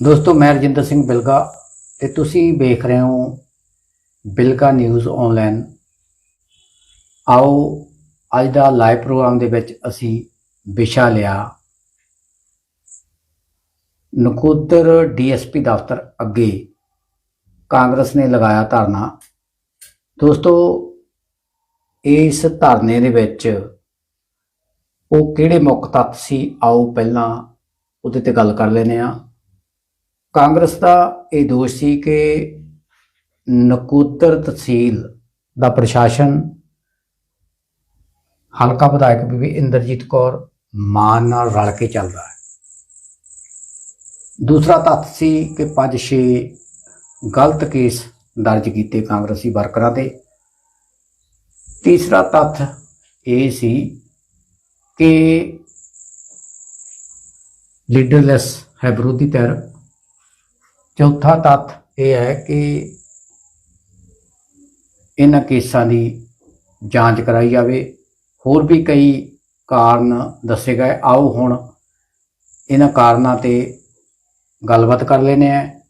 ਦੋਸਤੋ, ਮੈਂ ਰਜਿੰਦਰ ਸਿੰਘ ਬਿਲਗਾ ਤੇ ਤੁਸੀਂ ਵੇਖ ਰਹੇ ਹੋ ਬਿਲਗਾ ਨਿਊਜ਼ ਆਨਲਾਈਨ ਆਓ, ਅੱਜ ਦਾ ਲਾਈਵ ਪ੍ਰੋਗਰਾਮ ਦੇ ਵਿੱਚ ਅਸੀਂ ਵਿਸ਼ਾ ਲਿਆ। ਨਕੋਦਰ ਡੀਐਸਪੀ ਦਫ਼ਤਰ ਅੱਗੇ ਕਾਂਗਰਸ ਨੇ ਲਗਾਇਆ ਧਰਨਾ। ਦੋਸਤੋ, ਇਸ ਧਰਨੇ ਦੇ ਵਿੱਚ ਉਹ ਕਿਹੜੇ ਮੁੱਖ ਤੱਤ ਸੀ? ਆਓ ਪਹਿਲਾਂ ਉਹਦੇ ਤੇ ਗੱਲ ਕਰ ਲੈਨੇ ਆ ਕਾਂਗਰਸ ਦਾ ਇਹ ਦੋਸ਼ ਸੀ ਕਿ ਨਕੋਦਰ ਤਹਿਸੀਲ ਦਾ ਪ੍ਰਸ਼ਾਸਨ ਹਲਕਾ ਵਿਧਾਇਕ ਬੀਬੀ ਇੰਦਰਜੀਤ ਕੌਰ ਮਾਨ ਨਾਲ ਰਲ ਕੇ ਚੱਲਦਾ ਹੈ। ਦੂਸਰਾ ਤੱਥ ਸੀ ਕਿ ਪੰਜ ਛੇ ਗਲਤ ਕੇਸ ਦਰਜ ਕੀਤੇ ਕਾਂਗਰਸੀ ਵਰਕਰਾਂ ਤੇ। ਤੀਸਰਾ ਤੱਥ ਇਹ ਸੀ ਕਿ ਲੀਡਰਲੈਸ ਹੈ ਵਿਰੋਧੀ ਧਿਰ ਚੌਥਾ ਤੱਥ ਇਹ ਹੈ ਕਿ ਇਹਨਾਂ ਕੇਸਾਂ ਦੀ ਜਾਂਚ ਕਰਾਈ ਜਾਵੇ। ਹੋਰ ਵੀ ਕਈ ਕਾਰਨ ਦੱਸੇ ਗਏ। ਆਓ ਹੁਣ ਇਹਨਾਂ ਕਾਰਨਾਂ ਤੇ ਗੱਲਬਾਤ ਕਰ ਲੈਨੇ ਆ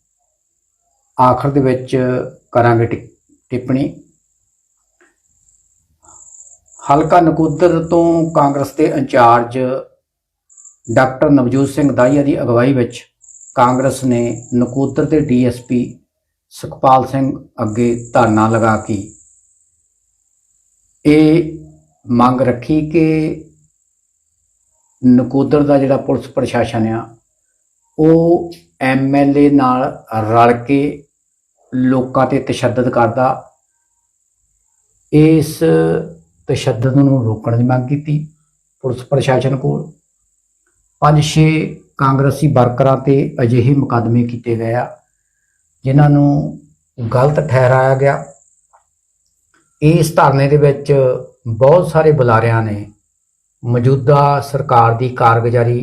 ਆਖਰ ਦੇ ਵਿੱਚ ਕਰਾਂਗੇ ਟਿ- ਟਿੱਪਣੀ। ਹਲਕਾ ਨਕੋਦਰ ਤੋਂ ਕਾਂਗਰਸ ਦੇ in charge doctor Navjot Singh Daia ਦੀ ਅਗਵਾਈ ਵਿੱਚ ਕਾਂਗਰਸ ਨੇ ਨਕੋਦਰ ਦੇ ਡੀਐਸਪੀ ਸੁਖਪਾਲ ਸਿੰਘ ਅੱਗੇ ਧਰਨਾ ਲਗਾ ਕੇ ਇਹ ਮੰਗ ਰੱਖੀ ਕਿ ਨਕੋਦਰ ਦਾ ਜਿਹੜਾ ਪੁਲਿਸ ਪ੍ਰਸ਼ਾਸਨ ਆ, ਉਹ ਐਮਐਲਏ ਨਾਲ ਰਲ ਕੇ ਲੋਕਾਂ ਤੇ ਤਸ਼ੱਦਦ ਕਰਦਾ। ਇਸ ਤਸ਼ੱਦਦ ਨੂੰ ਰੋਕਣ ਦੀ ਮੰਗ ਕੀਤੀ ਪੁਲਿਸ ਪ੍ਰਸ਼ਾਸਨ ਕੋਲ। ਪੰਜ ਛੇ ਕਾਂਗਰਸੀ ਵਰਕਰਾਂ ਤੇ ਅਜਿਹੇ ਮੁਕੱਦਮੇ ਕੀਤੇ ਗਏ ਆ, ਜਿਨ੍ਹਾਂ ਨੂੰ ਗਲਤ ਠਹਿਰਾਇਆ ਗਿਆ। ਇਸ ਧਰਨੇ ਦੇ ਵਿੱਚ ਬਹੁਤ ਸਾਰੇ ਬੁਲਾਰਿਆਂ ਨੇ ਮੌਜੂਦਾ ਸਰਕਾਰ ਦੀ ਕਾਰਗੁਜ਼ਾਰੀ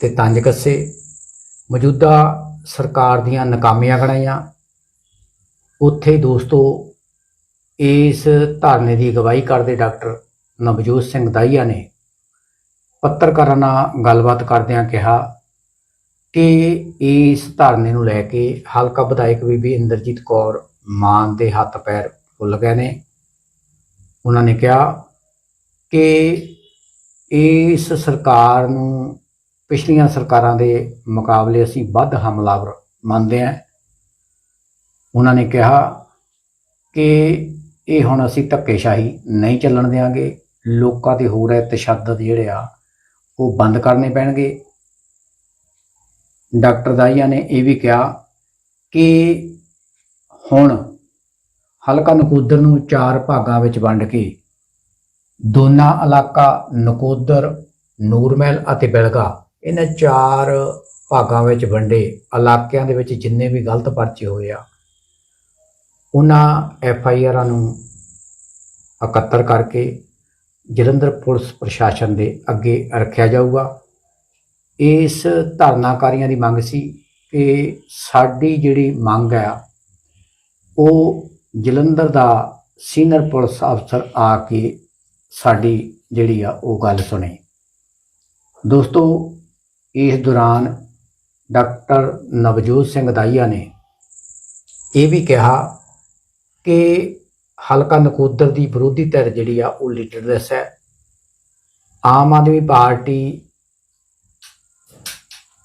ਤੇ ਤੰਜ ਕੱਸੇ, ਮੌਜੂਦਾ ਸਰਕਾਰ ਦੀਆਂ ਨਾਕਾਮੀਆਂ ਗਣਾਈਆਂ। ਉੱਥੇ ਦੋਸਤੋ, ਇਸ ਧਰਨੇ ਦੀ ਅਗਵਾਈ ਕਰਦੇ ਡਾਕਟਰ ਨਵਜੋਤ ਸਿੰਘ ਦਾਈਆ ਨੇ ਪੱਤਰਕਾਰਾਂ ਨਾਲ ਗੱਲਬਾਤ ਕਰਦਿਆਂ ਕਿਹਾ ਕਿ ਇਸ ਧਰਨੇ ਨੂੰ ਲੈ ਕੇ ਹਲਕਾ ਵਿਧਾਇਕ ਬੀਬੀ ਇੰਦਰਜੀਤ ਕੌਰ ਮਾਨ ਦੇ ਹੱਥ ਪੈਰ ਫੁੱਲ ਗਏ ਨੇ। ਉਹਨਾਂ ਨੇ ਕਿਹਾ ਕਿ ਇਸ ਸਰਕਾਰ ਨੂੰ ਪਿਛਲੀਆਂ ਸਰਕਾਰਾਂ ਦੇ ਮੁਕਾਬਲੇ ਅਸੀਂ ਵੱਧ ਹਮਲਾਵਰ ਮੰਨਦੇ ਹਾਂ। ਉਹਨਾਂ ਨੇ ਕਿਹਾ ਕਿ ਇਹ ਹੁਣ ਅਸੀਂ ਧੱਕੇਸ਼ਾਹੀ ਨਹੀਂ ਚੱਲਣ ਦੇਵਾਂਗੇ ਲੋਕਾਂ ਤੇ ਹੋ ਰਹੇ ਤਸ਼ੱਦਦ ਜਿਹੜੇ ਆ ਉਹ ਬੰਦ ਕਰਨੇ ਪੈਣਗੇ। ਡਾਕਟਰ ਦਾਈਆ ਨੇ ਇਹ ਵੀ ਕਿਹਾ ਕਿ ਹੁਣ ਹਲਕਾ ਨਕੋਦਰ ਨੂੰ ਚਾਰ ਭਾਗਾਂ ਵਿੱਚ ਵੰਡ ਕੇ ਦੋਨਾ ਇਲਾਕਾ ਨਕੋਦਰ, ਨੂਰਮਹਿਲ ਅਤੇ ਬਿਲਗਾ ਇਹਨਾਂ ਚਾਰ ਭਾਗਾਂ ਵਿੱਚ ਵੰਡੇ। ਇਲਾਕਿਆਂ ਦੇ ਵਿੱਚ ਜਿੰਨੇ ਵੀ ਗਲਤ ਪਰਚੇ ਹੋਏ ਆ, ਉਹਨਾਂ ਐਫ ਆਈ ਆਰਾਂ ਨੂੰ ਇਕੱਤਰ ਕਰਕੇ ਜਲੰਧਰ ਪੁਲਿਸ ਪ੍ਰਸ਼ਾਸਨ ਦੇ ਅੱਗੇ ਰੱਖਿਆ ਜਾਊਗਾ। ਇਸ ਧਰਨਾਕਾਰੀਆਂ ਦੀ ਮੰਗ ਸੀ ਕਿ ਸਾਡੀ ਜਿਹੜੀ ਮੰਗ ਆ, ਉਹ ਜਲੰਧਰ ਦਾ ਸੀਨੀਅਰ ਪੁਲਿਸ ਅਫਸਰ ਆ ਕੇ ਸਾਡੀ ਜਿਹੜੀ ਆ, ਉਹ ਗੱਲ ਸੁਣੇ। ਦੋਸਤੋ, ਇਸ ਦੌਰਾਨ ਡਾਕਟਰ ਨਵਜੋਤ ਸਿੰਘ ਦਾਈਆ ਨੇ ਇਹ ਵੀ ਕਿਹਾ ਕਿ ਹਲਕਾ ਨਕੋਦਰ ਦੀ ਵਿਰੋਧੀ ਧਿਰ ਜਿਹੜੀ ਆ, ਉਹ ਲੀਡਰਲੈਸ ਹੈ। ਆਮ ਆਦਮੀ ਪਾਰਟੀ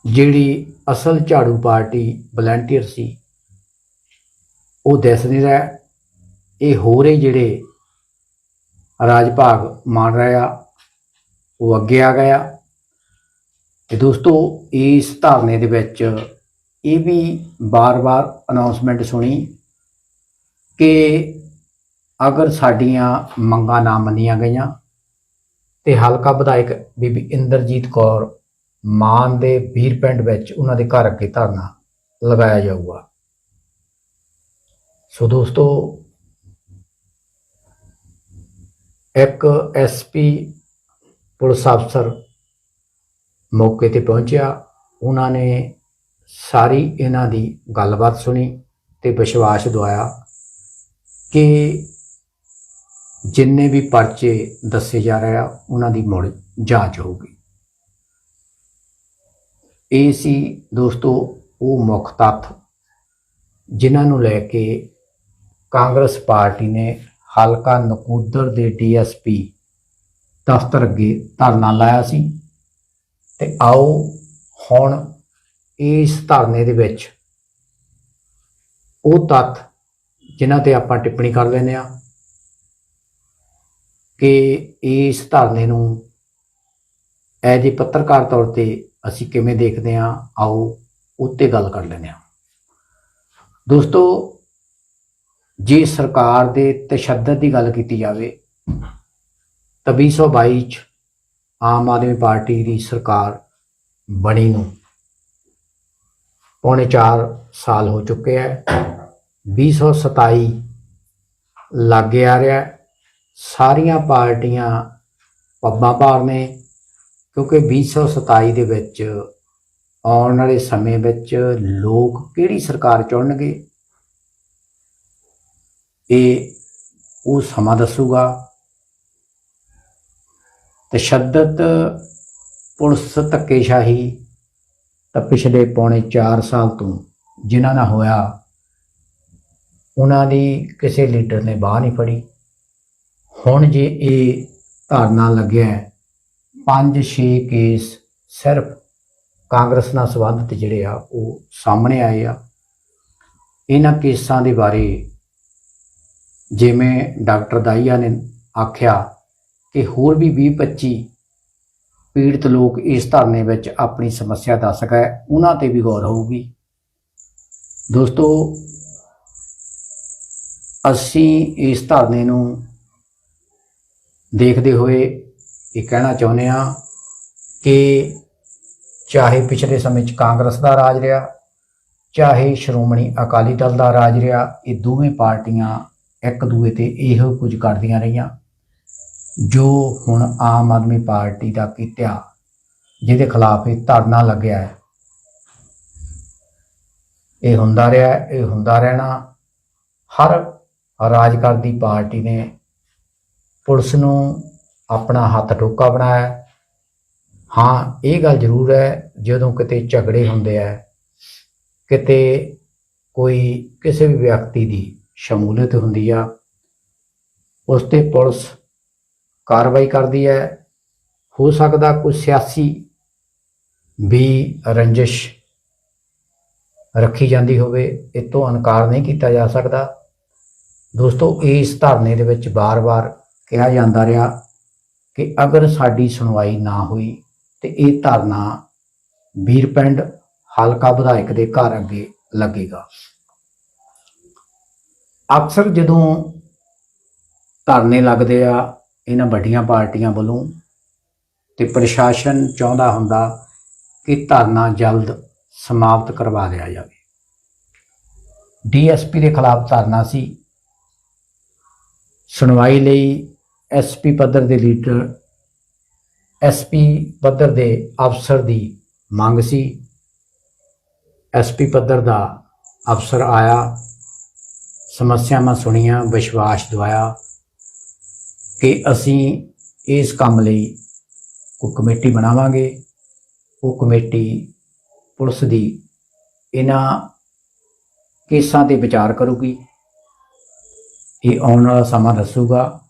ਜਿਹੜੀ ਅਸਲ ਝਾੜੂ ਪਾਰਟੀ ਵਲੰਟੀਅਰ ਸੀ, ਉਹ ਦਿਸ ਨਹੀਂ ਰਿਹਾ। ਇਹ ਹੋਰੇ ਜਿਹੜੇ ਰਾਜ ਭਾਗ ਮੰਨ ਰਿਹਾ ਉਹ ਅੱਗੇ ਆ ਗਿਆ ਤੇ ਦੋਸਤੋ, ਇਸ ਧਾਰਨੇ ਦੇ ਵਿੱਚ ਇਹ ਵੀ ਬਾਰ-ਬਾਰ ਅਨਾਉਂਸਮੈਂਟ ਸੁਣੀ ਕਿ ਅਗਰ ਸਾਡੀਆਂ ਮੰਗਾਂ ਨਾ ਮੰਨੀਆਂ ਗਈਆਂ ਤੇ ਹਲਕਾ ਵਿਧਾਇਕ ਬੀਬੀ ਇੰਦਰਜੀਤ ਕੌਰ ਮਾਨ ਦੇ ਵੀਰ ਪਿੰਡ ਵਿੱਚ ਉਹਨਾਂ ਦੇ ਘਰ ਅੱਗੇ ਧਰਨਾ ਲਗਾਇਆ ਜਾਊਗਾ। ਸੋ ਦੋਸਤੋ, ਇੱਕ ਐਸਪੀ ਪੁਲਿਸ ਅਫਸਰ ਮੌਕੇ ਤੇ ਪਹੁੰਚਿਆ। ਉਹਨਾਂ ਨੇ ਸਾਰੀ ਇਹਨਾਂ ਦੀ ਗੱਲਬਾਤ ਸੁਣੀ ਤੇ ਵਿਸ਼ਵਾਸ ਦਵਾਇਆ ਕਿ ਜਿੰਨੇ ਵੀ ਪਰਚੇ ਦੱਸੇ ਜਾ ਰਹੇ ਆ, ਉਹਨਾਂ ਦੀ ਮੁੜ ਜਾਂਚ ਹੋਊਗੀ। ਇਹ ਸੀ ਦੋਸਤੋ ਉਹ ਮੁੱਖ ਤੱਥ, ਜਿਨ੍ਹਾਂ ਨੂੰ ਲੈ ਕੇ ਕਾਂਗਰਸ ਪਾਰਟੀ ਨੇ ਹਲਕਾ ਨਕੂਦਰ ਦੇ ਡੀਐਸਪੀ ਦਫ਼ਤਰ ਅੱਗੇ ਧਰਨਾ ਲਾਇਆ ਸੀ। ਤੇ ਆਓ ਹੁਣ ਇਸ ਧਰਨੇ ਦੇ ਵਿੱਚ ਉਹ ਤੱਥ ਜਿਨ੍ਹਾਂ ਤੇ ਆਪਾਂ ਟਿੱਪਣੀ ਕਰ ਲੈਂਦੇ ਆ ਕਿ ਇਸ ਧਰਨੇ ਨੂੰ ਐਜ ਏ ਪੱਤਰਕਾਰ ਤੌਰ ਤੇ ਅਸੀਂ ਕਿਵੇਂ ਦੇਖਦੇ ਹਾਂ, ਆਓ ਉੱਤੇ ਗੱਲ ਕਰ ਲੈਂਦੇ ਹਾਂ। ਦੋਸਤੋ, ਜੇ ਸਰਕਾਰ ਦੇ ਤਸ਼ੱਦਦ ਦੀ ਗੱਲ ਕੀਤੀ ਜਾਵੇ, ਤਾਂ 2022 ਚ ਆਮ ਆਦਮੀ ਪਾਰਟੀ ਦੀ ਸਰਕਾਰ ਬਣੀ ਨੂੰ ਪੌਣੇ 4 ਸਾਲ ਹੋ ਚੁੱਕੇ ਹੈ। 2027 ਲਾਗੇ ਆ ਰਿਹਾ ਸਾਰੀਆਂ ਪਾਰਟੀਆਂ ਪੱਬਾਂ ਭਾਰ ਨੇ, ਕਿਉਂਕਿ 2027 ਦੇ ਵਿੱਚ ਆਉਣ ਵਾਲੇ ਸਮੇਂ ਵਿੱਚ ਲੋਕ ਕਿਹੜੀ ਸਰਕਾਰ ਚੁਣਨਗੇ? ਇਹ ਉਹ ਸਮਾਂ ਦੱਸੂਗਾ। ਤਸ਼ੱਦਦ ਪੁਲਿਸ ਧੱਕੇਸ਼ਾਹੀ ਤਾਂ ਪਿਛਲੇ ਪੌਣੇ 4 ਸਾਲ ਤੋਂ ਜਿਨ੍ਹਾਂ ਨਾਲ ਹੋਇਆ, ਉਹਨਾਂ ਦੀ ਕਿਸੇ ਲੀਡਰ ਨੇ ਬਾਹ ਨਹੀਂ ਫੜੀ। ਹੁਣ ਜੇ ਇਹ ਧਾਰਨਾ ਲੱਗਿਆ ਪੰਜ ਛੇ ਕੇਸ ਸਿਰਫ ਕਾਂਗਰਸ ਨਾਲ ਸੰਬੰਧਿਤ ਜਿਹੜੇ ਆ, ਉਹ ਸਾਹਮਣੇ ਆਏ ਆ। ਇਹਨਾਂ ਕੇਸਾਂ ਦੇ ਬਾਰੇ ਜਿਵੇਂ ਡਾਕਟਰ ਦਾਈਆ ਨੇ ਆਖਿਆ ਕਿ ਹੋਰ ਵੀ 20 25 ਪੀੜਤ ਲੋਕ ਇਸ ਧਰਨੇ ਵਿੱਚ ਆਪਣੀ ਸਮੱਸਿਆ ਦੱਸ ਗਏ, ਉਹਨਾਂ ਤੇ ਵੀ ਗੌਰ ਹੋਊਗੀ। ਦੋਸਤੋ, ਅਸੀਂ ਇਸ ਧਰਨੇ ਨੂੰ ਦੇਖਦੇ ਹੋਏ ਇਹ ਕਹਿਣਾ ਚਾਹੁੰਦੇ ਆ ਕਿ ਚਾਹੇ ਪਿਛਲੇ ਸਮੇਂ 'ਚ ਕਾਂਗਰਸ ਦਾ ਰਾਜ ਰਿਹਾ, ਚਾਹੇ ਸ਼੍ਰੋਮਣੀ ਅਕਾਲੀ ਦਲ ਦਾ ਰਾਜ ਰਿਹਾ, ਇਹ ਦੋਵੇਂ ਪਾਰਟੀਆਂ ਇੱਕ ਦੂਏ ਤੇ ਇਹੋ ਕੁਝ ਕਰਦੀਆਂ ਰਹੀਆਂ। ਜੋ ਹੁਣ ਆਮ ਆਦਮੀ ਪਾਰਟੀ ਦਾ ਕੀਤਾ, ਜਿਹਦੇ ਖਿਲਾਫ ਇਹ ਧਰਨਾ ਲੱਗਿਆ ਹੈ। ਇਹ ਹੁੰਦਾ ਰਿਹਾ, ਇਹ ਹੁੰਦਾ ਰਹਿਣਾ। ਹਰ ਰਾਜ ਕਰਦੀ ਪਾਰਟੀ ਨੇ ਪੁਲਿਸ ਨੂੰ ਆਪਣਾ ਹੱਥ ਟੋਕਾ ਬਣਾਇਆ। ਹਾਂ, ਇਹ ਗੱਲ ਜ਼ਰੂਰ ਹੈ, ਜਦੋਂ ਕਿਤੇ ਝਗੜੇ ਹੁੰਦੇ ਆ, ਕਿਤੇ ਕੋਈ ਕਿਸੇ ਵੀ ਵਿਅਕਤੀ ਦੀ ਸ਼ਮੂਲੀਅਤ ਹੁੰਦੀ ਆ, ਉਸ ਤੇ ਪੁਲਿਸ ਕਾਰਵਾਈ ਕਰਦੀ ਹੈ। ਹੋ ਸਕਦਾ ਕੋਈ ਸਿਆਸੀ ਵੀ ਰੰਜਿਸ਼ ਰੱਖੀ ਜਾਂਦੀ ਹੋਵੇ, ਇਹ ਤੋਂ ਇਨਕਾਰ ਨਹੀਂ ਕੀਤਾ ਜਾ ਸਕਦਾ। ਦੋਸਤੋ, ਇਸ ਧਰਨੇ ਦੇ ਵਿੱਚ ਬਾਰ-ਬਾਰ ਕਿਹਾ ਜਾਂਦਾ ਰਿਹਾ ਕਿ ਅਗਰ ਸਾਡੀ ਸੁਣਵਾਈ ਨਾ ਹੋਈ ਤੇ ਇਹ ਧਰਨਾ ਵੀਰਪਿੰਡ ਹਲਕਾ ਵਿਧਾਇਕ ਦੇ ਘਰ ਅੱਗੇ ਲੱਗੇਗਾ। ਅਕਸਰ ਜਦੋਂ ਧਰਨੇ ਲੱਗਦੇ ਆ, ਇਹਨਾਂ ਵੱਡੀਆਂ ਪਾਰਟੀਆਂ ਵੱਲੋਂ ਤੇ ਪ੍ਰਸ਼ਾਸਨ ਚਾਹੁੰਦਾ ਹੁੰਦਾ ਕਿ ਧਰਨਾ ਜਲਦ ਸਮਾਪਤ ਕਰਵਾ ਦਿਆ ਜਾਵੇ। ਡੀਐਸਪੀ ਦੇ ਖਿਲਾਫ ਧਰਨਾ ਸੀ। ਸੁਣਵਾਈ ਲਈ ਐਸਪੀ ਪੱਧਰ ਦੇ ਲੀਡਰ ਐਸਪੀ ਪੱਧਰ ਦੇ ਅਫਸਰ ਦੀ ਮੰਗ ਸੀ। ਐਸਪੀ ਪੱਧਰ ਦਾ ਅਫਸਰ ਆਇਆ, ਸਮੱਸਿਆਵਾਂ ਸੁਣੀਆਂ, ਵਿਸ਼ਵਾਸ ਦਿਵਾਇਆ ਕਿ ਅਸੀਂ ਇਸ ਕੰਮ ਲਈ ਕੋਈ ਕਮੇਟੀ ਬਣਾਵਾਂਗੇ। ਉਹ ਕਮੇਟੀ ਪੁਲਿਸ ਦੀ ਇਹਨਾਂ ਕੇਸਾਂ ਤੇ ਵਿਚਾਰ ਕਰੂਗੀ। ਇਹ ਆਉਣ ਵਾਲਾ ਸਮਾਂ ਦੱਸੂਗਾ।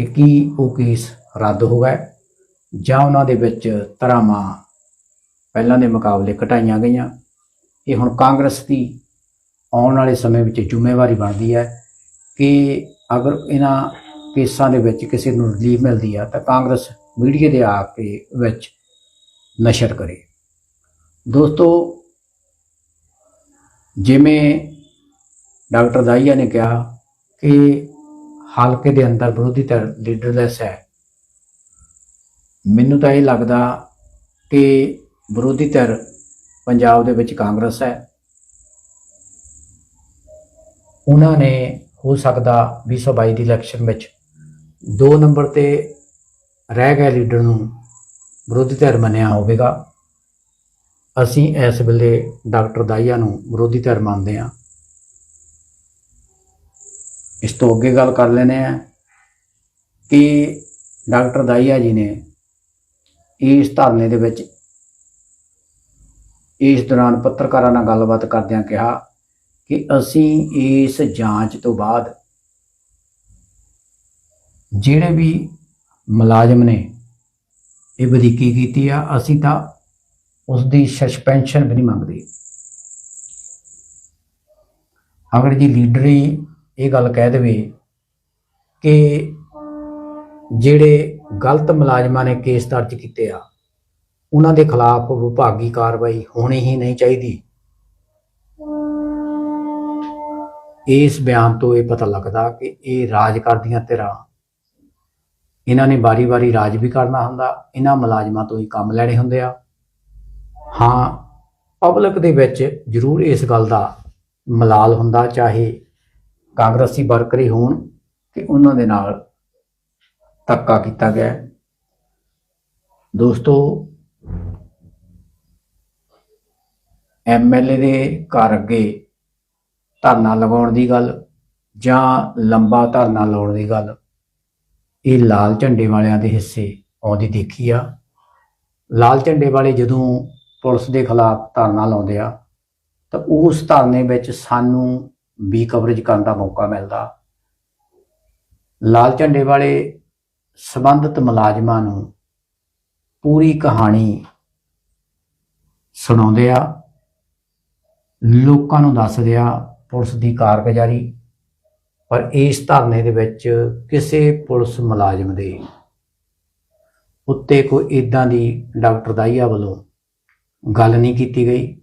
ਕਿ ਕੀ ਉਹ ਕੇਸ ਰੱਦ ਹੋ ਗਿਆ ਜਾਂ ਉਹਨਾਂ ਦੇ ਵਿੱਚ ਧਰਾਵਾਂ ਪਹਿਲਾਂ ਦੇ ਮੁਕਾਬਲੇ ਘਟਾਈਆਂ ਗਈਆਂ? ਇਹ ਹੁਣ ਕਾਂਗਰਸ ਦੀ ਆਉਣ ਵਾਲੇ ਸਮੇਂ ਵਿੱਚ ਜ਼ਿੰਮੇਵਾਰੀ ਬਣਦੀ ਹੈ ਕਿ ਅਗਰ ਇਹਨਾਂ ਕੇਸਾਂ ਦੇ ਵਿੱਚ ਕਿਸੇ ਨੂੰ ਰਿਲੀਫ ਮਿਲਦੀ ਆ, ਤਾਂ ਕਾਂਗਰਸ ਮੀਡੀਆ ਦੇ ਆ ਕੇ ਵਿੱਚ ਨਸ਼ਰ ਕਰੇ। ਦੋਸਤੋ, ਜਿਵੇਂ ਡਾਕਟਰ ਦਾਈਆ ਨੇ ਕਿਹਾ ਕਿ ਹਲਕੇ ਦੇ ਅੰਦਰ ਵਿਰੋਧੀ ਧਿਰ ਲੀਡਰਲੈਸ ਹੈ। ਮੈਨੂੰ ਤਾਂ ਇਹ ਲੱਗਦਾ ਕਿ ਵਿਰੋਧੀ ਧਿਰ ਪੰਜਾਬ ਦੇ ਵਿੱਚ ਕਾਂਗਰਸ ਹੈ। ਉਹਨਾਂ ਨੇ ਹੋ ਸਕਦਾ 2022 ਦੀ ਇਲੈਕਸ਼ਨ ਵਿੱਚ 2 ਨੰਬਰ ਤੇ ਰਹਿ ਗਏ ਲੀਡਰ ਨੂੰ ਵਿਰੋਧੀ ਧਿਰ ਮੰਨਿਆ ਹੋਵੇਗਾ। ਅਸੀਂ ਇਸ ਵੇਲੇ ਡਾਕਟਰ ਦਾਈਆ ਨੂੰ ਵਿਰੋਧੀ ਧਿਰ ਮੰਨਦੇ ਹਾਂ। ਇਸ ਤੋਂ ਅੱਗੇ ਗੱਲ ਕਰ ਲੈਨੇ ਆ ਕਿ ਡਾਕਟਰ ਦਾਈਆ ਜੀ ਨੇ ਇਸ ਧਰਨੇ ਦੇ ਵਿੱਚ ਇਸ ਦੌਰਾਨ ਪੱਤਰਕਾਰਾਂ ਨਾਲ ਗੱਲਬਾਤ ਕਰਦਿਆਂ ਕਿਹਾ ਕਿ ਅਸੀਂ ਇਸ ਜਾਂਚ ਤੋਂ ਬਾਅਦ ਜਿਹੜੇ ਵੀ ਮੁਲਾਜ਼ਮ ਨੇ ਇਹ ਵਧੀਕੀ ਕੀਤੀ ਆ, ਅਸੀਂ ਤਾਂ ਉਸ ਦੀ ਸਸਪੈਂਸ਼ਨ ਵੀ ਨਹੀਂ ਮੰਗਦੇ। ਅਗਰ ਜੀ ਲੀਡਰੀ ਇਹ ਗੱਲ ਕਹਿ ਦੇਵੇ ਕਿ ਜਿਹੜੇ ਗਲਤ ਮੁਲਾਜ਼ਮਾਂ ਨੇ ਕੇਸ ਦਰਜ ਕੀਤੇ ਆ, ਉਹਨਾਂ ਦੇ ਖਿਲਾਫ ਵਿਭਾਗੀ ਕਾਰਵਾਈ ਹੋਣੀ ਹੀ ਨਹੀਂ ਚਾਹੀਦੀ। ਇਸ ਬਿਆਨ ਤੋਂ ਇਹ ਪਤਾ ਲੱਗਦਾ ਕਿ ਇਹ ਰਾਜ ਕਰਦੀਆਂ ਧਿਰਾਂ, ਇਹਨਾਂ ਨੇ ਵਾਰੀ-ਵਾਰੀ ਰਾਜ ਵੀ ਕਰਨਾ ਹੁੰਦਾ, ਇਹਨਾਂ ਮੁਲਾਜ਼ਮਾਂ ਤੋਂ ਹੀ ਕੰਮ ਲੈਣੇ ਹੁੰਦੇ ਆ। ਹਾਂ, ਪਬਲਿਕ ਦੇ ਵਿੱਚ ਜ਼ਰੂਰ ਇਸ ਗੱਲ ਦਾ ਮਲਾਲ ਹੁੰਦਾ, ਚਾਹੇ ਕਾਂਗਰਸੀ ਵਰਕਰ ਹੀ ਹੋਣ ਤੇ ਉਹਨਾਂ ਦੇ ਨਾਲ ਧੱਕਾ ਕੀਤਾ ਗਿਆ ਹੈ। ਦੋਸਤੋ ਐਮਐਲਏ ਦੇ ਘਰ ਅੱਗੇ ਧਰਨਾ ਲਗਾਉਣ ਦੀ ਗੱਲ ਜਾਂ ਲੰਬਾ ਧਰਨਾ ਲਾਉਣ ਦੀ ਗੱਲ, ਇਹ ਲਾਲ ਝੰਡੇ ਵਾਲਿਆਂ ਦੇ ਹਿੱਸੇ ਆਉਂਦੀ ਦੇਖੀ ਆ ਲਾਲ ਝੰਡੇ ਵਾਲੇ ਜਦੋਂ ਪੁਲਿਸ ਦੇ ਖਿਲਾਫ ਧਰਨਾ ਲਾਉਂਦੇ ਆ, ਤਾਂ ਉਸ ਧਰਨੇ ਵਿੱਚ ਸਾਨੂੰ ਵੀ ਕਵਰੇਜ ਕਰਨ ਦਾ ਮੌਕਾ ਮਿਲਦਾ। ਲਾਲ ਝੰਡੇ ਵਾਲੇ ਸਬੰਧਤ ਮੁਲਾਜ਼ਮਾਂ ਨੂੰ ਪੂਰੀ ਕਹਾਣੀ ਸੁਣਾਉਂਦੇ ਆ। ਲੋਕਾਂ ਨੂੰ ਦੱਸਦੇ ਆ ਪੁਲਿਸ ਦੀ ਕਾਰਗੁਜ਼ਾਰੀ, ਪਰ ਇਸ ਧਰਨੇ ਦੇ ਵਿੱਚ ਕਿਸੇ ਪੁਲਿਸ ਮੁਲਾਜ਼ਮ ਦੇ ਉੱਤੇ ਕੋਈ ਇਦਾਂ ਦੀ ਡਾਕਟਰ ਦਾਈਆ ਵੱਲੋਂ ਗੱਲ ਨਹੀਂ ਕੀਤੀ ਗਈ।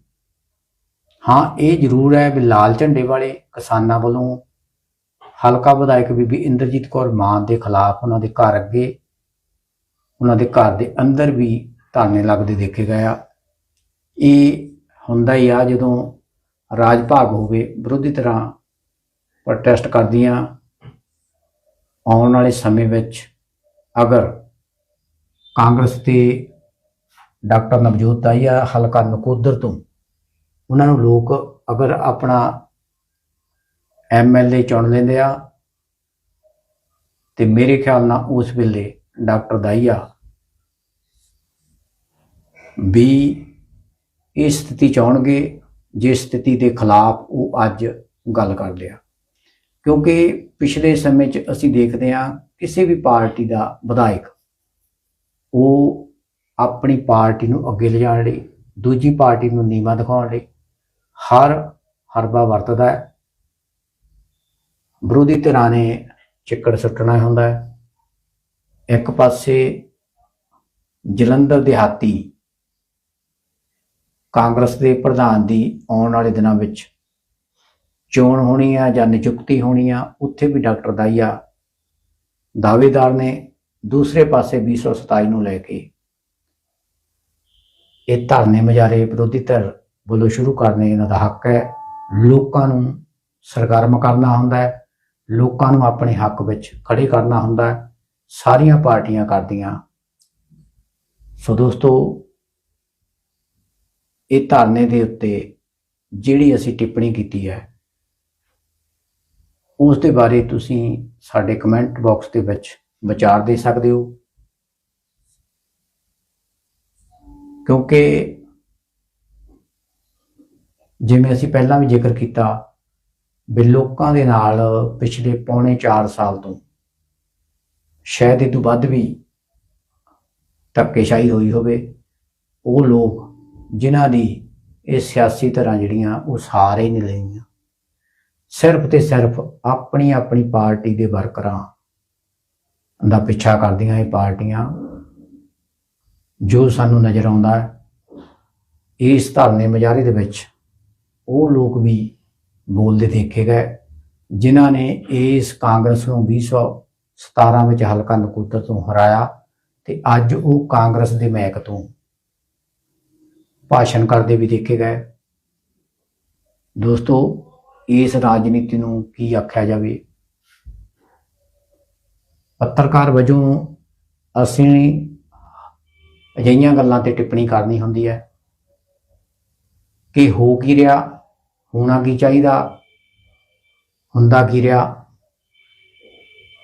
ਹਾਂ, ਇਹ ਜ਼ਰੂਰ ਹੈ ਵੀ ਲਾਲ ਝੰਡੇ ਵਾਲੇ ਕਿਸਾਨਾਂ ਵੱਲੋਂ ਹਲਕਾ ਵਿਧਾਇਕ ਬੀਬੀ ਇੰਦਰਜੀਤ ਕੌਰ ਮਾਨ ਦੇ ਖਿਲਾਫ ਉਹਨਾਂ ਦੇ ਘਰ ਅੱਗੇ, ਉਹਨਾਂ ਦੇ ਘਰ ਦੇ ਅੰਦਰ ਵੀ ਧਰਨੇ ਲੱਗਦੇ ਦੇਖੇ ਗਏ ਆ। ਇਹ ਹੁੰਦਾ ਹੀ ਆ ਜਦੋਂ ਰਾਜ ਭਾਗ ਹੋਵੇ, ਵਿਰੋਧੀ ਤਰ੍ਹਾਂ ਪ੍ਰੋਟੈਸਟ ਕਰਦੀਆਂ, ਆਉਣ ਵਾਲੇ ਸਮੇਂ ਵਿੱਚ ਅਗਰ ਕਾਂਗਰਸ ਤੇ ਡਾਕਟਰ ਨਵਜੋਤ ਦਾਈਆ ਹਲਕਾ ਨਕੋਦਰ ਤੋਂ ਉਹਨਾਂ ਨੂੰ ਲੋਕ ਅਗਰ ਆਪਣਾ ਐਮਐਲਏ ਚੁਣ ਲੈਂਦੇ ਆ, ਤੇ ਮੇਰੇ ਖਿਆਲ ਨਾਲ ਉਸ ਵੇਲੇ ਡਾਕਟਰ ਦਾਈਆ ਵੀ ਇਹ ਸਥਿਤੀ ਚਾਹਣਗੇ ਜਿਸ ਸਥਿਤੀ ਦੇ ਖਿਲਾਫ ਉਹ ਅੱਜ ਗੱਲ ਕਰਦੇ ਆ। ਕਿਉਂਕਿ ਪਿਛਲੇ ਸਮੇਂ 'ਚ ਅਸੀਂ ਦੇਖਦੇ ਆ, ਕਿਸੇ ਵੀ ਪਾਰਟੀ ਦਾ ਵਿਧਾਇਕ, ਉਹ ਆਪਣੀ ਪਾਰਟੀ ਨੂੰ ਅੱਗੇ ਲਿਜਾਣ ਲਈ, ਦੂਜੀ ਪਾਰਟੀ ਨੂੰ ਨੀਵਾ ਦਿਖਾਉਣ ਲਈ ਹਰ ਹਰਬਾ ਵਰਤਦਾ ਹੈ। ਵਿਰੋਧੀ ਧਿਰਾਂ ਨੇ ਚਿੱਕੜ ਸੁੱਟਣਾ ਹੁੰਦਾ ਹੈ। ਇੱਕ ਪਾਸੇ ਜਲੰਧਰ ਦਿਹਾਤੀ ਕਾਂਗਰਸ ਦੇ ਪ੍ਰਧਾਨ ਦੀ ਆਉਣ ਵਾਲੇ ਦਿਨਾਂ ਵਿੱਚ ਚੋਣ ਹੋਣੀ ਆ ਜਾਂ ਨਿਯੁਕਤੀ ਹੋਣੀ ਆ, ਉੱਥੇ ਵੀ ਡਾਕਟਰ ਦਾਈਆ ਦਾਅਵੇਦਾਰ ਨੇ ਦੂਸਰੇ ਪਾਸੇ 227 ਨੂੰ ਲੈ ਕੇ ਇਹ ਧਰਨੇ ਮਜਾਰੇ ਵਿਰੋਧੀ ਧਿਰ ਵੱਲੋਂ ਸ਼ੁਰੂ ਕਰਨੇ ਇਹਨਾਂ ਦਾ ਹੱਕ ਹੈ। ਲੋਕਾਂ ਨੂੰ ਸਰਗਰਮ ਕਰਨਾ ਹੁੰਦਾ ਹੈ। ਲੋਕਾਂ ਨੂੰ ਆਪਣੇ ਹੱਕ ਵਿੱਚ ਖੜੇ ਕਰਨਾ ਹੁੰਦਾ ਹੈ। ਸਾਰੀਆਂ ਪਾਰਟੀਆਂ ਕਰਦੀਆਂ। ਸੋ ਦੋਸਤੋ, ਇਹ ਧਰਨੇ ਦੇ ਉੱਤੇ ਜਿਹੜੀ ਅਸੀਂ ਟਿੱਪਣੀ ਕੀਤੀ ਹੈ, ਉਸ ਦੇ ਬਾਰੇ ਤੁਸੀਂ ਸਾਡੇ ਕਮੈਂਟ ਬਾਕਸ ਦੇ ਵਿੱਚ ਵਿਚਾਰ ਦੇ ਸਕਦੇ ਹੋ। ਕਿਉਂਕਿ ਜਿਵੇਂ ਅਸੀਂ ਪਹਿਲਾਂ ਵੀ ਜ਼ਿਕਰ ਕੀਤਾ, ਵੀ ਲੋਕਾਂ ਦੇ ਨਾਲ ਪਿਛਲੇ ਪੌਣੇ 4 ਸਾਲ ਤੋਂ ਸ਼ਾਇਦ ਇਹ ਤੋਂ ਵੱਧ ਵੀ ਧੱਕੇਸ਼ਾਹੀ ਹੋਈ ਹੋਵੇ, ਉਹ ਲੋਕ ਜਿਨ੍ਹਾਂ ਦੀ ਇਹ ਸਿਆਸੀ ਤਰ੍ਹਾਂ ਜਿਹੜੀਆਂ, ਉਹ ਸਾਰੇ ਨਹੀਂ ਲਈਆਂ। ਸਿਰਫ ਤੇ ਸਿਰਫ ਆਪਣੀ ਆਪਣੀ ਪਾਰਟੀ ਦੇ ਵਰਕਰਾਂ ਦਾ ਪਿੱਛਾ ਕਰਦੀਆਂ ਇਹ ਪਾਰਟੀਆਂ, ਜੋ ਸਾਨੂੰ ਨਜ਼ਰ ਆਉਂਦਾ ਇਸ ਧਰਨੇ ਮਜਾਰੇ ਦੇ ਵਿੱਚ ਉਹ ਲੋਕ ਵੀ ਬੋਲਦੇ ਦੇਖੇ ਗਏ, ਜਿਨ੍ਹਾਂ ਨੇ ਇਸ ਕਾਂਗਰਸ ਨੂੰ 2017 ਵਿੱਚ ਹਲਕਾ ਨਕੋਦਰ ਤੋਂ ਹਰਾਇਆ ਤੇ ਅੱਜ ਉਹ ਕਾਂਗਰਸ ਦੇ ਮਹਿਕ ਤੋਂ ਭਾਸ਼ਣ ਕਰਦੇ ਵੀ ਦੇਖੇ ਗਏ। ਦੋਸਤੋ, ਇਸ ਰਾਜਨੀਤੀ ਨੂੰ ਕੀ ਆਖਿਆ ਜਾਵੇ? ਪੱਤਰਕਾਰ ਵਜੋਂ ਅਸੀਂ ਅਜਿਹੀਆਂ ਗੱਲਾਂ ਤੇ ਟਿੱਪਣੀ ਕਰਨੀ ਹੁੰਦੀ ਹੈ ਕਿ ਹੋ ਕੀ ਰਿਹਾ? ਹੋਣਾ ਕੀ ਚਾਹੀਦਾ? ਹੁੰਦਾ ਕੀ ਰਿਹਾ?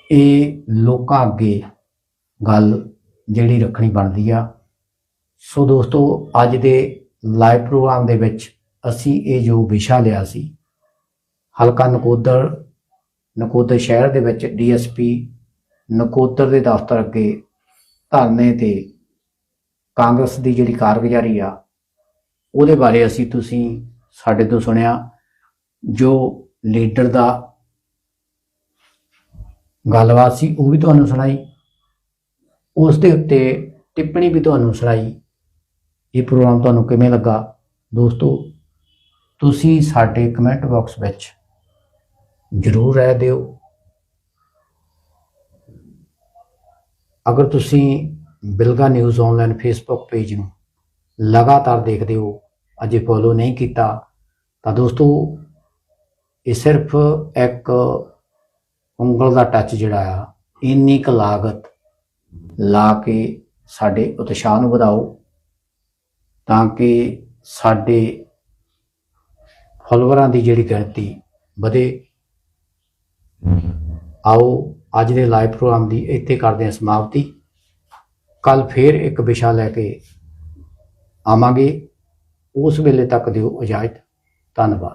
ਇਹ ਲੋਕਾਂ ਅੱਗੇ ਗੱਲ ਜਿਹੜੀ ਰੱਖਣੀ ਬਣਦੀ ਆ। ਸੋ ਦੋਸਤੋ, ਅੱਜ ਦੇ ਲਾਈਵ ਪ੍ਰੋਗਰਾਮ ਦੇ ਵਿੱਚ ਅਸੀਂ ਇਹ ਜੋ ਵਿਸ਼ਾ ਲਿਆ ਸੀ, ਹਲਕਾ ਨਕੋਦਰ ਨਕੋਦਰ ਸ਼ਹਿਰ ਦੇ ਵਿੱਚ ਡੀਐਸਪੀ ਨਕੋਦਰ ਦੇ ਦਫ਼ਤਰ ਅੱਗੇ ਧਰਨੇ ਤੇ ਕਾਂਗਰਸ ਦੀ ਜਿਹੜੀ ਕਾਰਗੁਜ਼ਾਰੀ ਆ, ਉਹਦੇ ਬਾਰੇ ਅਸੀਂ ਤੁਸੀਂ ਸਾਡੇ ਤੋਂ ਸੁਣਿਆ, ਜੋ ਲੀਡਰ ਦਾ ਗੱਲਬਾਤ ਸੀ, ਉਹ ਵੀ ਤੁਹਾਨੂੰ ਸੁਣਾਈ। ਉਸ ਦੇ ਉੱਤੇ ਟਿੱਪਣੀ ਵੀ ਤੁਹਾਨੂੰ ਸੁਣਾਈ। ਇਹ ਪ੍ਰੋਗਰਾਮ ਤੁਹਾਨੂੰ ਕਿਵੇਂ ਲੱਗਾ? ਦੋਸਤੋ, ਤੁਸੀਂ ਸਾਡੇ ਕਮੈਂਟ ਬਾਕਸ ਵਿੱਚ ਜਰੂਰ ਰਹਿ ਦਿਓ। ਅਗਰ ਤੁਸੀਂ Bilga news online Facebook page ਨੂੰ ਲਗਾਤਾਰ ਦੇਖਦੇ ਹੋ ਅਜੇ ਫੋਲੋ ਨਹੀਂ ਕੀਤਾ, ਤਾਂ ਦੋਸਤੋ, ਇਹ ਸਿਰਫ ਇੱਕ ਉਂਗਲ ਦਾ ਟੱਚ ਜਿਹੜਾ ਆ, ਇੰਨੀ ਕੁ ਲਾਗਤ ਲਾ ਕੇ ਸਾਡੇ ਉਤਸ਼ਾਹ ਨੂੰ ਵਧਾਓ, ਤਾਂ ਕਿ ਸਾਡੇ ਫਾਲੋਵਰਾਂ ਦੀ ਜਿਹੜੀ ਗਿਣਤੀ ਵਧੇ। ਆਓ, ਅੱਜ ਦੇ ਲਾਈਵ ਪ੍ਰੋਗਰਾਮ ਦੀ ਇੱਥੇ ਕਰਦੇ ਹਾਂ ਸਮਾਪਤੀ। ਕੱਲ ਫੇਰ ਇੱਕ ਵਿਸ਼ਾ ਲੈ ਕੇ ਆਵਾਂਗੇ। ਉਸ ਵੇਲੇ ਤੱਕ ਦਿਓ ਇਜਾਜ਼ਤ। ਧੰਨਵਾਦ।